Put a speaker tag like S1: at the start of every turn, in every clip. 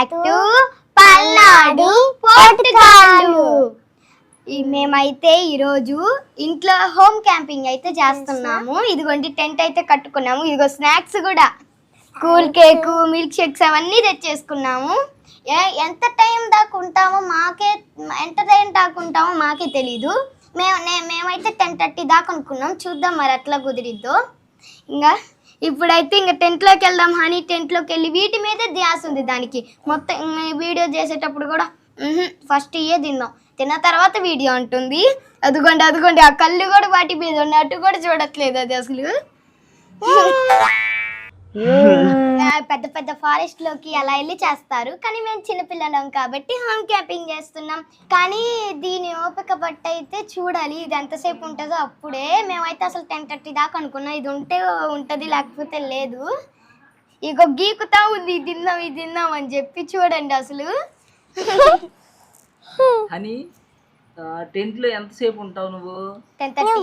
S1: Back to Palnadu ఈ మేమైతే ఈరోజు ఇంట్లో హోమ్ క్యాంపింగ్ అయితే చేస్తున్నాము. ఇదిగోండి టెంట్ అయితే కట్టుకున్నాము. ఇదిగో స్నాక్స్ కూడా. కూల్ కేక్ మిల్క్ షేక్స్ అవన్నీ తెచ్చేసుకున్నాము. ఎంత టైం దాకా ఉంటామో మాకే ఎంత టైం దాకా ఉంటామో మాకే తెలీదు. మేము మేమైతే టెన్ థర్టీ దాకా అనుకున్నాం. చూద్దాం మరి అట్లా కుదిరిద్దో. ఇంకా ఇప్పుడైతే ఇంకా టెంట్లోకి వెళ్దాం హనీ టెంట్లోకి వెళ్ళి వీటి మీదే ధ్యాస ఉంది దానికి. మొత్తం వీడియో చేసేటప్పుడు కూడా ఫస్ట్ ఇయే తిందాం. తిన్న తర్వాత వీడియో ఉంటుంది అదిగోండి అదిగోండి ఆ కళ్ళు కూడా వాటి మీద ఉన్నట్టు కూడా చూడట్లేదు అది అసలు. పెద్ద పెద్ద ఫారెస్ట్లోకి అలా వెళ్ళి చేస్తారు. కానీ మేము చిన్నపిల్లలం కాబట్టి హోమ్ క్యాంపింగ్ చేస్తున్నాం. కానీ దీని ఓపిక బట్టి అయితే చూడాలి. ఇది ఎంతసేపు ఉంటుందో అప్పుడే. మేమైతే అసలు టెన్ థర్టీ దాకా అనుకున్నాం. ఇది ఉంటే ఉంటుంది లేకపోతే లేదు. ఇగో గీకుతా ఉంది. ఇది తిందాం ఇది తిందాం అని చెప్పి చూడండి అసలు.
S2: అని టెంట్లో ఎంతసేపు ఉంటావు నువ్వు?
S1: టెన్ థర్టీ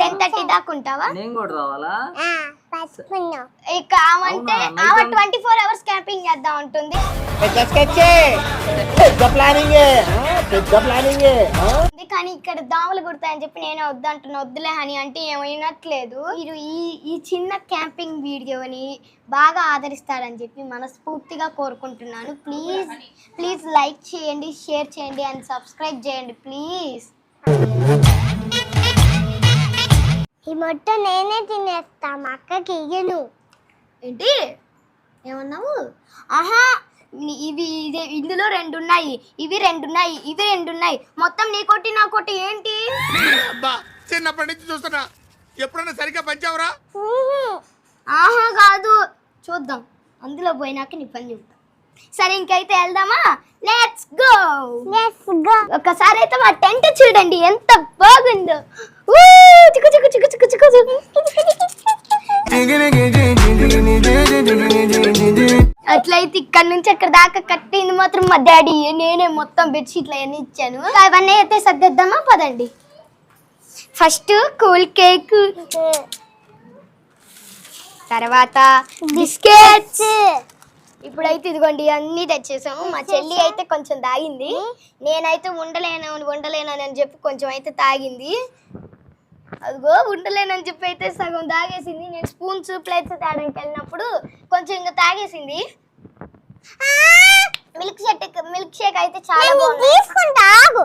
S1: టెన్ థర్టీ దాకా ఉంటావా?
S2: నేను కూడా రావాలా?
S1: ఇక ఆమంటే? ఆమె ట్వంటీ ఫోర్ అవర్స్ క్యాంపింగ్ చేద్దాం ఉంటుంది కానీ ఇక్కడ దోమలు కుడతాయని చెప్పి నేను వద్దంటున్నా. వద్దులే అని అంటే ఏమైనట్లేదు. మీరు ఈ ఈ చిన్న క్యాంపింగ్ వీడియోని బాగా ఆదరిస్తారని చెప్పి మనస్ఫూర్తిగా కోరుకుంటున్నాను. ప్లీజ్ ప్లీజ్ లైక్ చేయండి షేర్ చేయండి అండ్ సబ్స్క్రైబ్ చేయండి ప్లీజ్.
S3: ఈ మొత్తం నేనే తినేస్తా మా అక్కకి ఇయ్యను.
S1: ఏంటి? ఏమన్నావు? ఆహా ఇవి ఇదే ఇందులో రెండు ఉన్నాయి ఇవి రెండు ఉన్నాయి ఇవి రెండు ఉన్నాయి మొత్తం నీ కొట్టి నా కొట్టి ఏంటి?
S4: అబ్బా చిన్నప్పటి నుంచి చూస్తున్నా. ఎప్పుడైనా సరిగ్గా పంచావురా?
S1: ఆహా కాదు. చూద్దాం. అందులో పోయినాక నీ పని చెప్తా సరే ఇంకైతే వెళ్దామా? లెట్స్ గో
S3: లెట్స్ గో
S1: ఒకసారి అయితే మా టెంట్ చూడండి ఎంత బాగుందో. ఊ, అట్లయితే ఇక్కడ నుంచి అక్కడ దాకా కట్టింది మాత్రం మా డాడీ. నేనే మొత్తం బెడ్షీట్లు అవన్నీ ఇచ్చాను. అవన్నీ అయితే సర్దేద్దామా? పదండి. First cool cake. తర్వాత బిస్కెట్స్. ఇప్పుడైతే ఇదిగోండి అన్నీ తెచ్చేసాము. మా చెల్లి అయితే కొంచెం తాగింది. నేనైతే ఉండలేను ఉండలేనని అని చెప్పి కొంచెం అయితే తాగింది. అదిగో ఉండలేనని చెప్పి అయితే సగం తాగేసింది. నేను స్పూన్స్ ప్లేట్స్ తేడానికి వెళ్ళినప్పుడు కొంచెం ఇంకా తాగేసింది. మిల్క్ షేక్ మిల్క్ షేక్ అయితే చాలా బాగుంది.
S3: తీసుకుంటా ఆగు.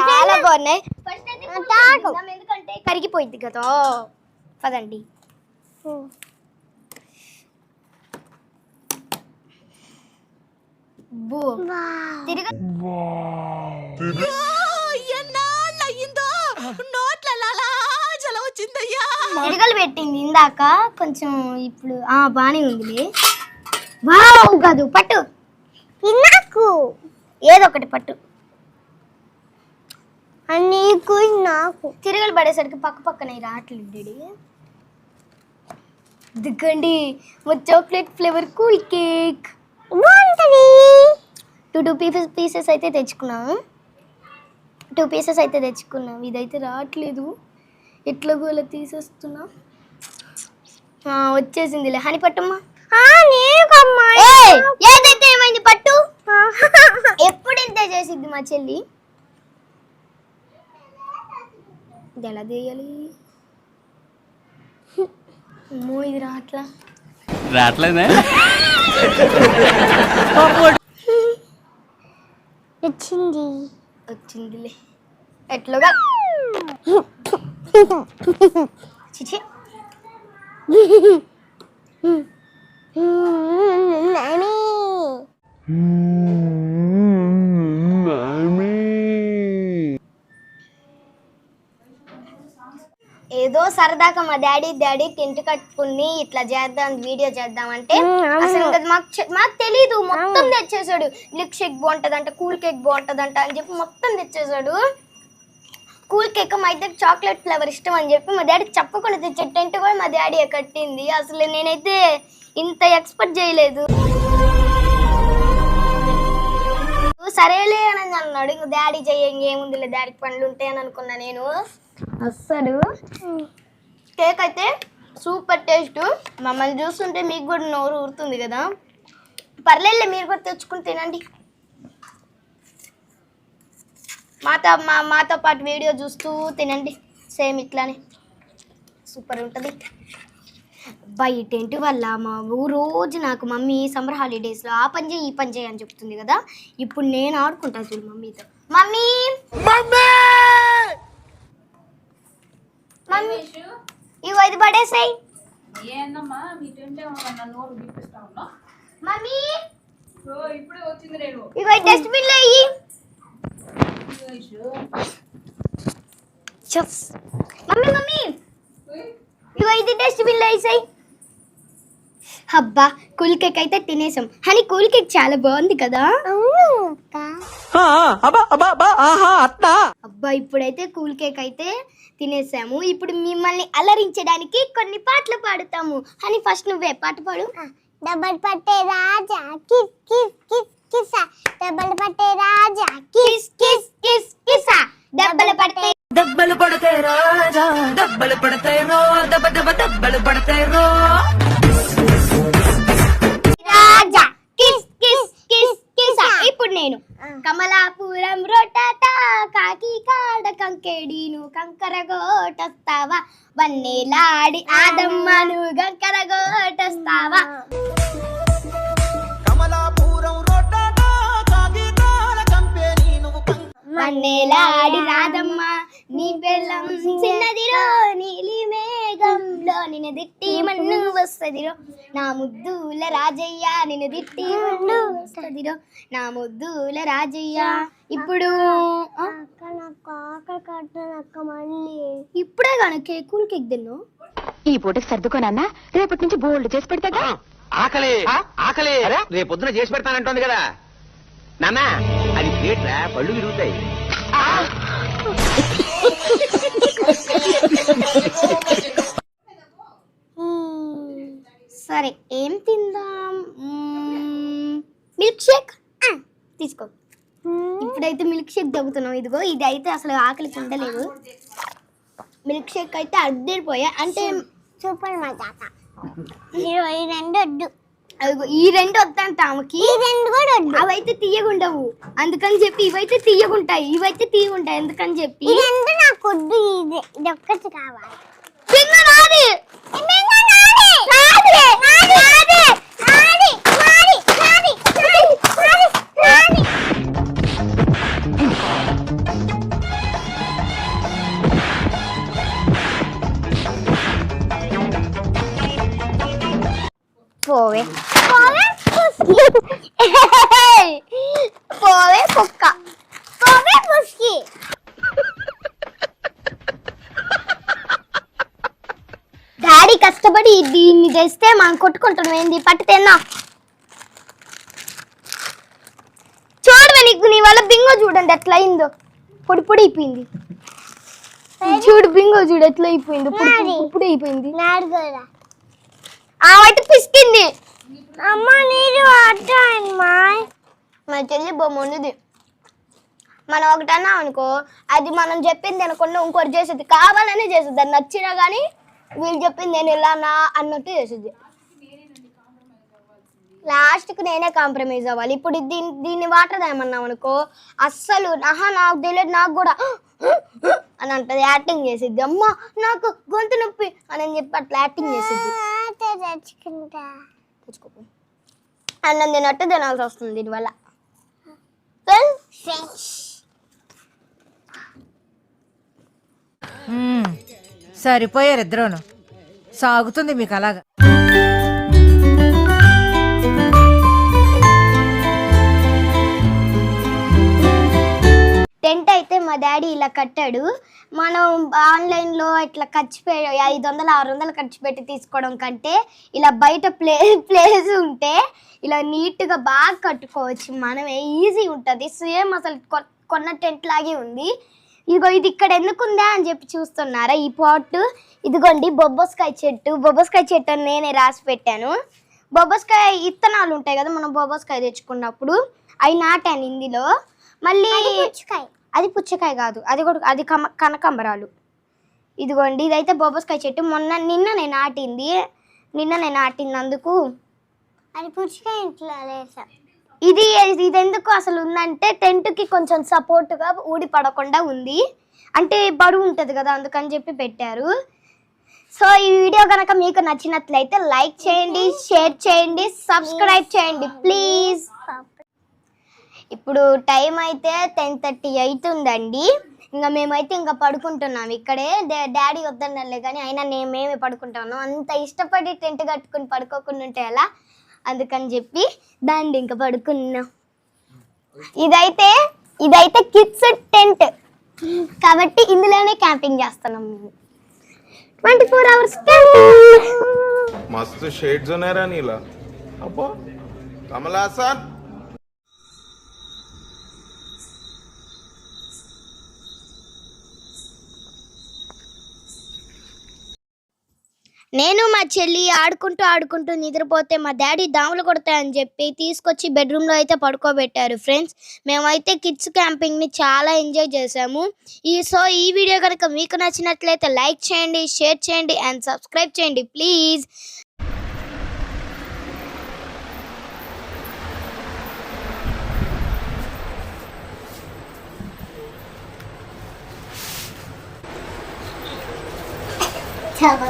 S1: చాలా బాగున్నాయి. ఫస్ట్ అయితే ఎందుకంటే కరిగిపోయింది కదా. పదండి. బో. తిరగలు పెట్టింది ఇందాక. కొంచెం ఇప్పుడు ఆ బానే ఉందిలే. వావ్ కాదు పట్టు.
S3: నాకు
S1: ఏదో ఒకటి పట్టు
S3: నీకు నాకు
S1: తిరగలు పడేసరికి పక్క పక్కన రావట్లేదు డాడీ మా చాక్లెట్ ఫ్లేవర్ కూల్ కేక్.
S3: బాగుంటది
S1: టూ టూ పీసెస్ పీసెస్ అయితే తెచ్చుకున్నాము టూ పీసెస్ అయితే తెచ్చుకున్నాం. ఇదైతే రావట్లేదు ఎట్లాగో ఇలా తీసేస్తున్నా? ఆ, వచ్చేసిందిలే. హని పట్టమ్మా
S3: నీకమ్మా
S1: ఏయ్, ఏదైతే ఏమైంది పట్టు? ఎప్పుడు ఇంత చేసిద్ది మా చెల్లి? ఇది ఎలా తీయాలి? అమ్మో ఇది రాట్లా.
S5: రావట్లేదే
S3: వచ్చింది.
S1: వచ్చిందిలే. ఎట్లుగా? చిచి ఏదో సరదాగా మా డాడీ డాడీ టెంట్ కట్టుకుని ఇట్లా చేద్దాం వీడియో చేద్దాం అంటే అసలు ఇంకా మాకు మాకు తెలీదు. మొత్తం తెచ్చేసాడు. మిల్క్ షేక్ బాగుంటదంట కూల్ కేక్ బాగుంటదంట అని చెప్పి మొత్తం తెచ్చేసాడు. కూల్ కేక్ మా ఇద్దరికి చాక్లెట్ ఫ్లేవర్ ఇష్టం అని చెప్పి మా డాడీ చెప్పకుండా తెచ్చే టెంట్ కూడా మా డాడీ కట్టింది. అసలు నేనైతే ఇంత ఎక్స్పెక్ట్ చేయలేదు. సరేలే అని అన్నాడు ఇంక డాడీ చెయ్యి ఇంకేముందిలే డాడీకి పనులు ఉంటాయని అనుకున్నా నేను. అస్సలు. కేక్ అయితే సూపర్ టేస్ట్. మమ్మల్ని చూస్తుంటే మీకు కూడా నోరు ఊరుతుంది కదా. పర్లేదులే మీరు కూడా తెచ్చుకుని తినండి. మాతో మా మాతో పాటు వీడియో చూస్తూ తినండి. సేమ్ ఇట్లానే. సూపర్ ఉంటుంది. ఈ టెంట్ వల్ల మా ఊ రోజు నాకు మమ్మీ సమ్మర్ హాలిడేస్లో ఆ పని చేయి ఈ పని చేయి అని చెప్తుంది కదా. ఇప్పుడు నేను ఆడుకుంటా చూడు మమ్మీతో మమ్మీ! మమ్మీ! ఇగో ఇది పడేసాయి. మమ్మీ!
S2: ఇప్పుడే వచ్చింది నేను.
S1: ఇగో డస్ట్బిన్లో అయ్యి చెఫ్ మమ్మీ మమ్మీ ఇగో ఇది డస్ట్బిన్లో వేసాయి అబ్బా కూల్ కేక్ అయితే తినేసాం. హనీ కూల్ కేక్ చాలా బాగుంది కదా? అబ్బా ఇప్పుడైతే కూల్ కేక్ అయితే తినేసాము. ఇప్పుడు మిమ్మల్ని అలరించడానికి కొన్ని పాటలు పాడుతాము. హనీ ఫస్ట్ నువ్వే పాట పాడు.
S3: డబల్ పట్టే రాజా. కిస్ కిస్ కిస్ కిస డబల్ పట్టే రాజా.
S1: కిస్ కిస్ కిస్ కిసా డబ్బలు పడితే
S5: దెబ్బలు పడతాయి రాజా. దెబ్బలు పడతాయి రో. దెబ్బ దెబ్బ దెబ్బలు పడతాయి రో.
S1: రాజా. కిస్ కిస్ కిస్ కిసా ఇప్పుడు నేను. కమలాపురం రోటాట కాకి కాడ కంకెడిను కంకర గోటొస్తావా? వన్నేలాడి ఆదమ్మను గంకర వన్నేలాడి రాదమ్మ. నీ పెళ్ళం చిన్నదిరో నీలి మేఘంలో నిన్ను దిట్టి మన్ను వస్తదిరో. నా ముద్దుల రాజయ్య నిన్ను దిట్టి మన్ను వస్తదిరో. నా ముద్దుల రాజయ్య ఇప్పుడు ఇప్పుడే కానీ కేక్ కూల్ కేక్ తిన్నావు
S6: ఈ పూటకి సర్దుకోనన్నా రేపటి నుంచి బోల్డ్ చేసి పెడతాగా?
S7: ఆకలి ఆకలి. రేపు పొద్దున చేసి పెడతానంటోంది కదా. నాన్న అది ప్లేట్ రా పళ్ళు విరుగుతాయి.
S1: సరే ఏం తిందాం? Milk shake? తీసుకో. ఇప్పుడైతే మిల్క్ షేక్ తగ్గుతున్నాం ఇదిగో ఇది అయితే అసలు ఆకలికి ఉండలేదు మిల్క్ షేక్ అయితే అద్దరిపోయా. అంటే
S3: సూపర్ మజాక ఇరవై రెండు వద్దు.
S1: అదిగో ఈ రెండు వద్దంట ఆమెకి?
S3: ఈ రెండు కూడా వద్దు.
S1: అవైతే తీయగుండవు అందుకని చెప్పి ఇవైతే తీయగుంటాయి ఇవైతే తీయగుంటాయి అందుకని చెప్పి?
S3: ఈ రెండు నాకు వద్దు ఇది ఇది ఒక్కటి కావాలి
S1: బింగ నాది
S3: బింగ నాది! నాది! నాది! నాది! నాది! నాది! నాది! నాది! నాది!
S1: పోవే
S3: పోవే పుస్కి!
S1: పోవే కుక్క దీన్ని చేస్తే మనం కొట్టుకుంటున్నాం. ఏంది? పట్టు తిన్నా. చూడవే నీకు నీ వల్ల బింగో చూడండి ఎట్లా అయిందో పొడి పొడి అయిపోయింది. చూడు బింగో చూడు ఎట్లా అయిపోయిందో పొడి పొడి
S3: నాది.
S1: పొడి పొడి అయిపోయింది.
S3: నాది కూడా
S1: ఆ వైపు పిసికింది.
S3: అమ్మ నీరు మా
S1: చెల్లి బొమ్మ ఉన్నది. మనం ఒకటన్నా అనుకో అది మనం చెప్పింది అనుకున్న ఇంకోటి చేసేది కావాలనే చేసేది. అది నచ్చినా కానీ వీళ్ళు చెప్పింది నేను ఇలా నా అన్నట్టు చేసేది. లాస్ట్కి నేనే కాంప్రమైజ్ అవ్వాలి. ఇప్పుడు దీన్ని దీన్ని వాటర్ ఏమన్నాం అనుకో అస్సలు ఆహా నాకు తెలియదు నాకు కూడా అని అంటది యాక్టింగ్ చేసిద్ది. అమ్మ నాకు గొంతు నొప్పి అని చెప్పి అట్లా యాక్టింగ్ చేసిద్ది. తెచ్చుకో అన్నం తినట్టు తినాల్సి వస్తుంది దీనివల్ల.
S8: మ్మ్. సరిపోయారు ఇద్దరూను. సాగుతుంది మీకు అలాగా.
S1: టెంట్ అయితే మా డాడీ ఇలా కట్టాడు. మనం ఆన్లైన్లో ఇట్లా ఖర్చు పె ఐదు వందలు ఆరు వందలు ఖర్చు పెట్టి తీసుకోవడం కంటే ఇలా బయట ప్లే ప్లేస్ ఉంటే ఇలా నీట్గా బాగా కట్టుకోవచ్చు. మనమే ఈజీ ఉంటుంది. సేమ్ అసలు కొ- కొన్న టెంట్ లాగే ఉంది. ఇదిగో ఇది ఇక్కడ ఎందుకుందా అని చెప్పి చూస్తున్నారా ఈ పాట్? ఇదిగోండి బొబ్బస్కాయ చెట్టు. బొబ్బస్కాయ చెట్టు అని నేనే రాసి పెట్టాను. బొబ్బస్కాయ ఇత్తనాలు ఉంటాయి కదా మనం బొబ్బస్కాయ తెచ్చుకున్నప్పుడు. అవి నాటాను ఇందులో. మళ్ళీ
S3: పుచ్చకాయ.
S1: అది పుచ్చకాయ కాదు. అది కూడా అది కమ కనకంబరాలు. ఇదిగోండి ఇదైతే బొబ్బస్కాయ చెట్టు. మొన్న నిన్న నేను నాటింది. నిన్న నేను నాటినందుకు.
S3: అది పుచ్చుకొని ఇంట్లో
S1: ఇది ఇది ఎందుకు అసలు ఉందంటే టెంట్కి కొంచెం సపోర్ట్గా ఊడి పడకుండా ఉంది. అంటే బరువు ఉంటది కదా అందుకని చెప్పి పెట్టారు. సో ఈ వీడియో కనుక మీకు నచ్చినట్లయితే లైక్ చేయండి షేర్ చేయండి సబ్స్క్రైబ్ చేయండి ప్లీజ్. ఇప్పుడు టైం అయితే టెన్ థర్టీ అవుతుందండి ఇంకా మేమైతే ఇంకా పడుకుంటున్నాం. ఇక్కడే డాడీ వద్దన్నలే కానీ అయినా నేను మేమే పడుకుంటాను అంత ఇష్టపడి టెంట్ కట్టుకుని పడుకోకుండా ఉంటే ఎలా? అందుకని చెప్పి దాన్ని ఇంకా పడుకున్నా. ఇదైతే ఇదైతే కిడ్స్ టెంట్. కాబట్టి ఇందులోనే క్యాంపింగ్ చేస్తున్నాం మేము. ట్వంటీ ఫోర్ అవర్స్
S4: మస్తు షేడ్స్ ఉన్నారా నీలా. అబ్బో కమలాసన్
S1: నేను మా చెల్లి ఆడుకుంటూ ఆడుకుంటూ నిద్రపోతే మా డాడీ దాములు కొడతాయని చెప్పి తీసుకొచ్చి బెడ్రూమ్లో అయితే పడుకోబెట్టారు. ఫ్రెండ్స్ మేమైతే కిడ్స్ క్యాంపింగ్ని చాలా ఎంజాయ్ చేసాము ఈ సో ఈ వీడియో కనుక మీకు నచ్చినట్లయితే లైక్ చేయండి షేర్ చేయండి అండ్ సబ్స్క్రైబ్ చేయండి ప్లీజ్.
S3: చాలా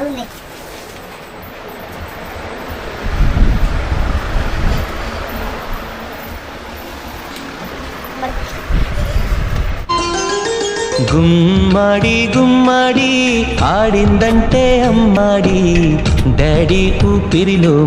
S9: గుమ్మడి గుమ్మడి ఆడిందంటే అమ్మాడి. డాడీ ఊపిరిలో